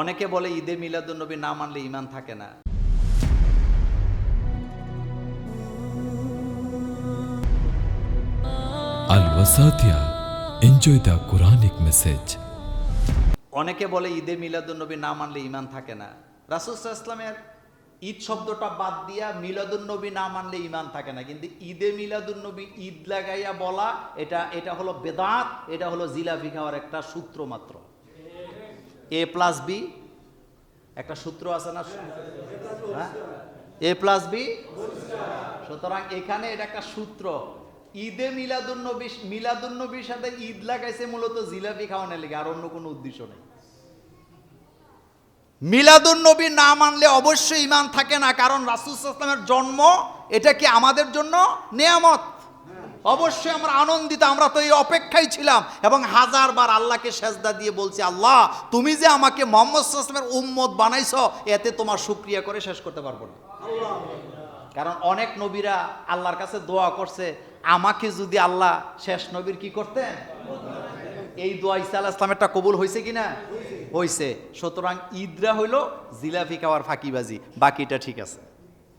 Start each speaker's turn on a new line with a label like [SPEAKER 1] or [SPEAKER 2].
[SPEAKER 1] অনেকে বলে ঈদে মিলাদুন্নবী না মানলে ইমান থাকে না. অনেকে বলে ঈদে মিলাদুন্নবী না মানলে ইমান থাকে না। রাসুল ইসলামের ঈদ শব্দটা বাদ দিয়া মিলাদুন্নবী না মানলে ইমান থাকে না। কিন্তু ঈদে মিলাদুন্নবী ঈদ লাগাইয়া বলা এটা এটা হলো বেদাত এটা হলো জিলাপি খাওয়ার একটা সূত্র মাত্র। এ প্লাস বি একটা সূত্র আছে না? এ প্লাস বি সুতরাং এখানে এটা একটা সূত্র। ঈদে মিলাদুন্নবী মিলাদুন্নবীর সাথে ঈদ লাগাইছে মূলত জিলাপি খাওয়ানোর লেগে, আর অন্য কোনো উদ্দেশ্য নেই। মিলাদুন্নবী না মানলে অবশ্যই ইমান থাকে না, কারণ রাসুল ইসলামের জন্ম, এটা কি আমাদের জন্য? নেয়ামত। অবশ্যই আমরা আনন্দিত, আমরা তো এই অপেক্ষায় ছিলাম এবং হাজারবার আল্লাহকে সেজদা দিয়ে বলছি, আল্লাহ, তুমি যে আমাকে মোহাম্মদ ইসলামের উম্মত বানাইছো, এতে তোমার শুক্রিয়া করে শেষ করতে পারব না। কারণ অনেক নবীরা আল্লাহর কাছে দোয়া করছে, আমাকে যদি আল্লাহ শেষ নবীর কি করতেন? এই দোয়া ইসা আল্লাহ ইসলামেরটা কবুল হয়েছে কিনা? হয়েছে সুতরাং ঈদরা হইল জিলাফি খাওয়ার ফাঁকিবাজি, বাকিটা ঠিক আছে।